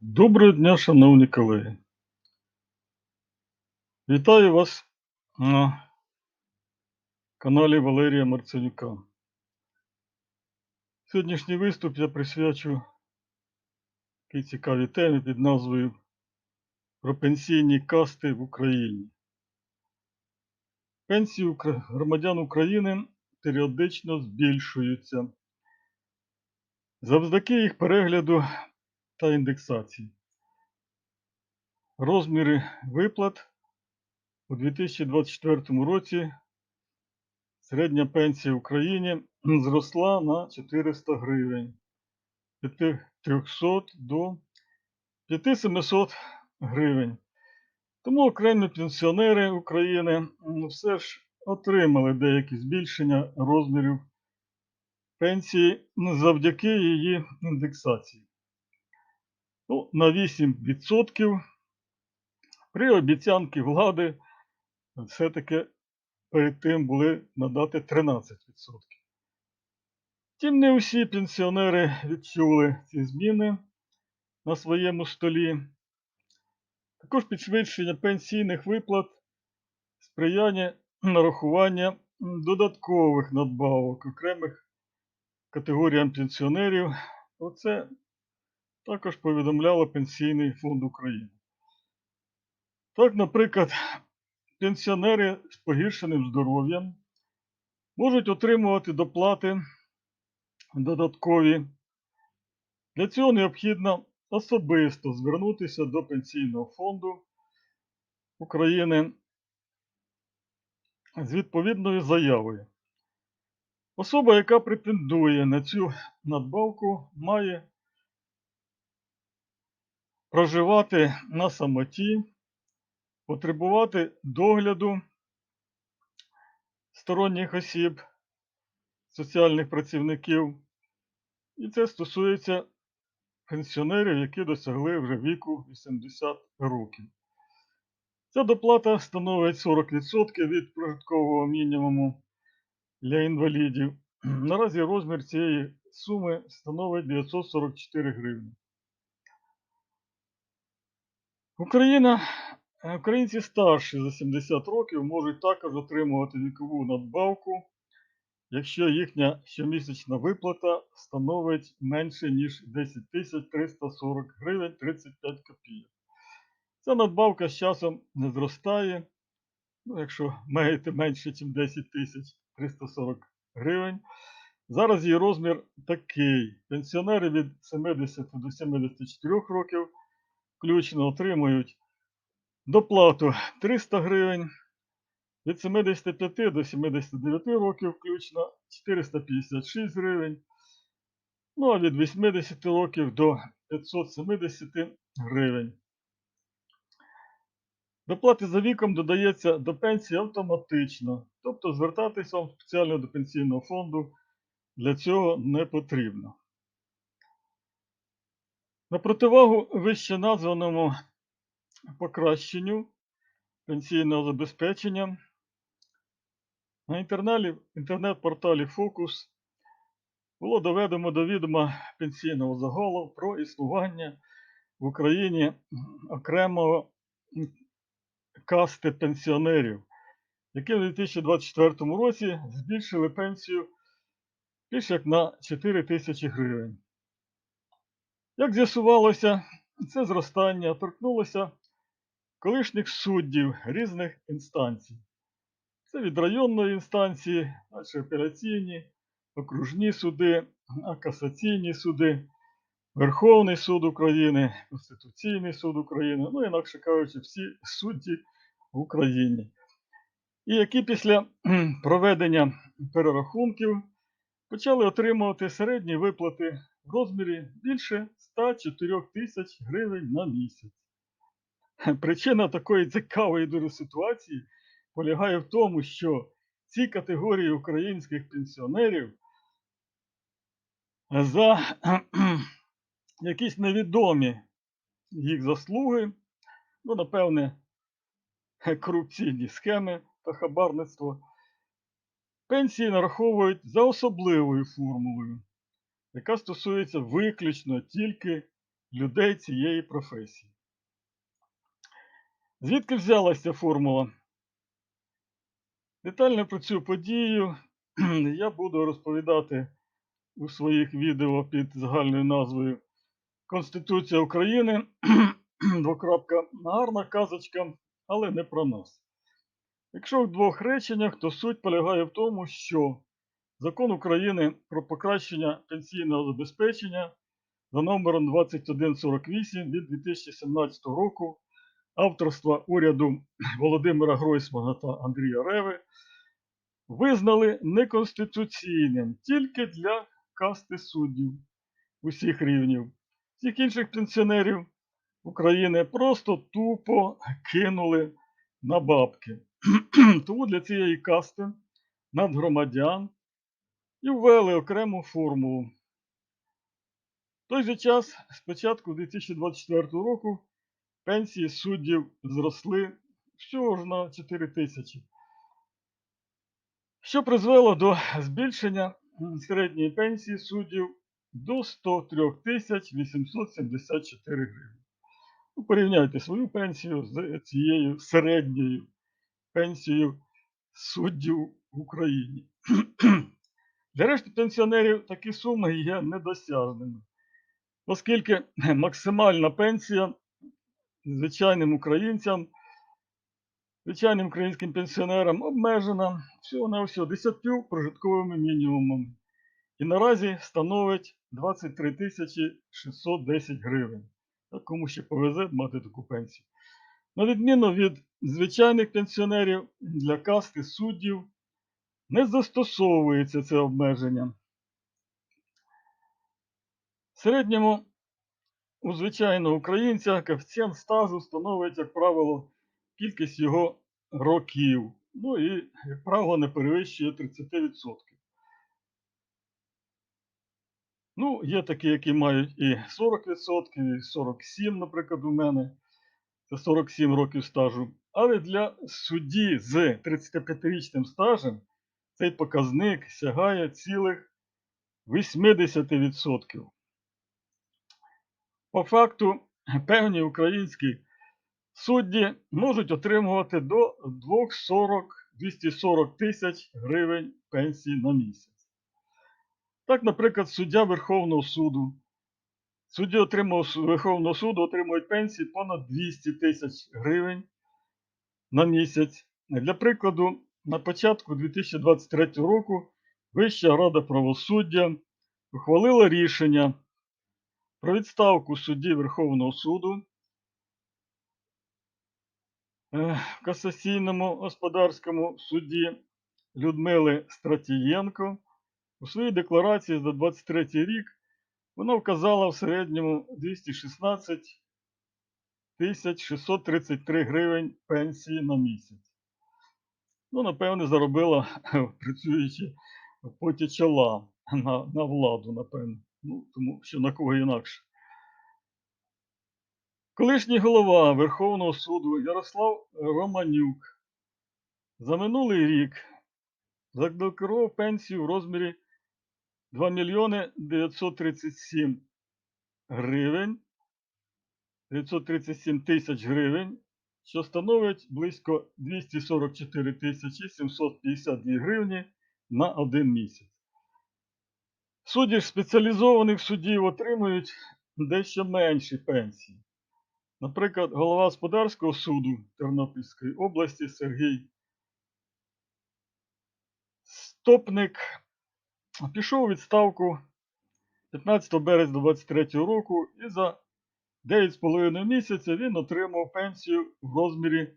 Доброго дня, шановні колеги. Вітаю вас на каналі Валерія Марценюка. Сьогоднішній виступ я присвячу такій цікавій темі під назвою Про пенсійні касти в Україні. Пенсії громадян України періодично збільшуються завдяки їх перегляду та індексації. Розміри виплат у 2024 році середня пенсія в Україні зросла на 400 гривень від 300 до 5700 гривень. Тому окремі пенсіонери України все ж отримали деякі збільшення розмірів пенсії завдяки її індексації. Ну, на 8% при обіцянки влади все-таки перед тим були надати 13%. Втім, не усі пенсіонери відчули ці зміни на своєму столі. Також підшвидшення пенсійних виплат, сприяння нарахування додаткових надбавок окремих категоріям пенсіонерів. Оце також повідомляло Пенсійний фонд України. Так, наприклад, пенсіонери з погіршеним здоров'ям можуть отримувати доплати додаткові. Для цього необхідно особисто звернутися до Пенсійного фонду України з відповідною заявою. Особа, яка претендує на цю надбавку, має проживати на самоті, потребувати догляду сторонніх осіб, соціальних працівників. І це стосується пенсіонерів, які досягли вже віку 80 років. Ця доплата становить 40% від прожиткового мінімуму для інвалідів. Наразі розмір цієї суми становить 944 гривні. Україна, е, українці старші за 70 років можуть також отримувати вікову надбавку, якщо їхня щомісячна виплата становить менше, ніж 10 340 гривень 35 копійок. Ця надбавка з часом не зростає. Ну, якщо маєте менше, ніж 10 340 гривень. Зараз її розмір такий. Пенсіонери від 70 до 74 років включно отримують доплату 300 гривень. Від 75 до 79 років включно 456 гривень. Ну а від 80 років до 570 гривень. Доплати за віком додається до пенсії автоматично, тобто звертатися вам спеціально до пенсійного фонду для цього не потрібно. На противагу вище названому покращенню пенсійного забезпечення на інтернет-порталі Фокус було доведено до відома пенсійного загалу про існування в Україні окремого касти пенсіонерів, які в 2024 році збільшили пенсію більше як на 4 тисячі гривень. Як з'ясувалося, це зростання торкнулося колишніх суддів різних інстанцій. Це від районної інстанції, далі апеляційні, окружні суди, касаційні суди, Верховний суд України, Конституційний суд України, ну інакше кажучи, всі судді в Україні. І які після проведення перерахунків почали отримувати середні виплати в розмірі більше 104 тисяч гривень на місяць. Причина такої цікавої дуже ситуації полягає в тому, що ці категорії українських пенсіонерів за якісь невідомі їх заслуги, ну, напевне, корупційні схеми та хабарництво, пенсії нараховують за особливою формулою, яка стосується виключно тільки людей цієї професії. Звідки взялася формула? Детально про цю подію я буду розповідати у своїх відео під загальною назвою Конституція України. Двокрапка гарна казочка, але не про нас. Якщо в двох реченнях, то суть полягає в тому, що Закон України про покращення пенсійного забезпечення за номером 2148 від 2017 року авторства уряду Володимира Гройсмана та Андрія Реви визнали неконституційним тільки для касти суддів усіх рівнів. Всіх інших пенсіонерів України просто тупо кинули на бабки. Тому для цієї касти надгромадян і ввели окрему формулу. В той же час, з початку 2024 року, пенсії суддів зросли всього ж на 4 тисячі, що призвело до збільшення середньої пенсії суддів до 103 тисяч 874 гривень. Ну, порівняйте свою пенсію з цією середньою пенсією суддів в Україні. Для решти пенсіонерів такі суми є недосяжними, оскільки максимальна пенсія звичайним українцям, звичайним українським пенсіонерам обмежена всього на всього 10 прожитковими мінімумами. І наразі становить 23 тисячі 610 гривень. Так кому ще повезе мати таку пенсію. На відміну від звичайних пенсіонерів для касти суддів не застосовується це обмеження. В середньому у звичайного українця коефіцієнт стажу становить, як правило, кількість його років. Ну і, як правило, не перевищує 30%. Ну, є такі, які мають і 40%, і 47%, наприклад, у мене. Це 47 років стажу. Але для судді з 35-річним стажем цей показник сягає цілих 80%. По факту, певні українські судді можуть отримувати до 240 тисяч гривень пенсії на місяць. Так, наприклад, суддя Верховного суду. Судді Верховного суду отримують пенсії понад 200 тисяч гривень на місяць. Для прикладу, на початку 2023 року Вища Рада правосуддя ухвалила рішення про відставку судді Верховного суду в касаційному господарському суді Людмили Стратієнко. У своїй декларації за 23 рік вона вказала в середньому 216 633 гривень пенсії на місяць. Ну, напевне, заробила, працюючи поті чола на, на владу, напевне. Ну, тому що на кого інакше. Колишній голова Верховного суду Ярослав Романюк за минулий рік задекларував пенсію в розмірі 2 мільйони 937 гривень, 937 тисяч гривень, що становить близько 244 тисячі 752 гривні на один місяць. Судді ж спеціалізованих суддів отримують дещо менші пенсії. Наприклад, голова господарського суду Тернопільської області Сергій Стопник пішов у відставку 15 березня 2023 року і за 9,5 місяця він отримав пенсію в розмірі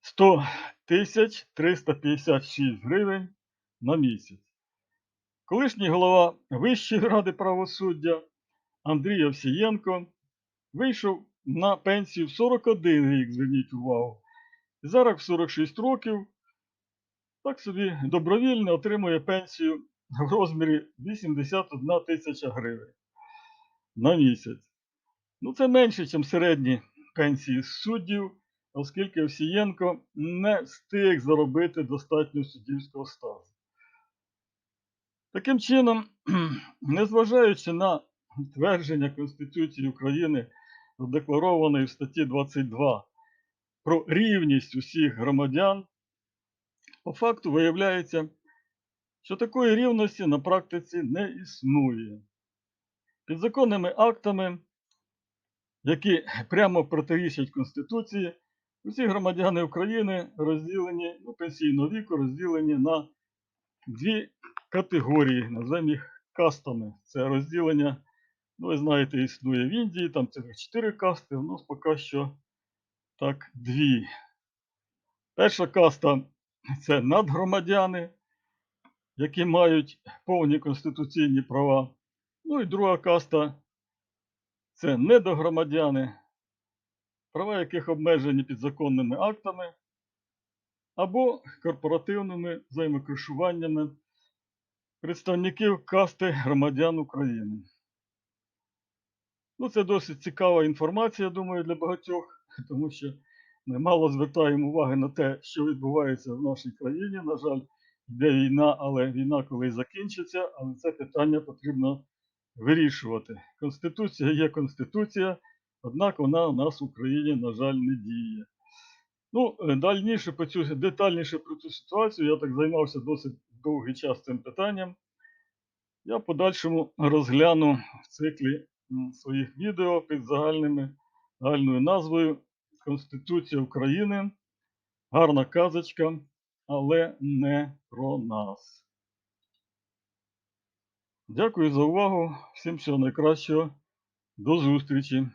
100 тисяч 356 гривень на місяць. Колишній голова Вищої ради правосуддя Андрій Овсієнко вийшов на пенсію в 41 рік, зверніть увагу. І зараз в 46 років так собі добровільно отримує пенсію в розмірі 81 тисяча гривень на місяць. Ну, це менше, ніж середні пенсії суддів, оскільки Овсієнко не встиг заробити достатньо суддівського стажу. Таким чином, незважаючи на твердження Конституції України, задекларованої в статті 22 про рівність усіх громадян, по факту виявляється, що такої рівності на практиці не існує. Підзаконними актами, які прямо протирічать Конституції, усі громадяни України розділені ну, пенсійного віку, розділені на дві категорії, називаємо їх кастами. Це розділення, ну, ви знаєте, існує в Індії, там це чотири касти, у нас поки що так дві. Перша каста це надгромадяни, які мають повні конституційні права. Ну і друга каста це недогромадяни, права яких обмежені підзаконними актами або корпоративними взаємокришуваннями представників касти громадян України. Ну, це досить цікава інформація, думаю, для багатьох, тому що ми мало звертаємо уваги на те, що відбувається в нашій країні. На жаль, йде війна, але війна колись закінчиться, але це питання потрібно вирішувати. Конституція є Конституція, однак вона у нас в Україні, на жаль, не діє. Ну, е, дальніше по цю, детальніше про цю ситуацію я так займався досить довгий час цим питанням. Я подальшому розгляну в циклі своїх відео під загальними, загальною назвою Конституція України. Гарна казочка, але не про нас. Дякую за увагу. Всім всього найкращого. До зустрічі!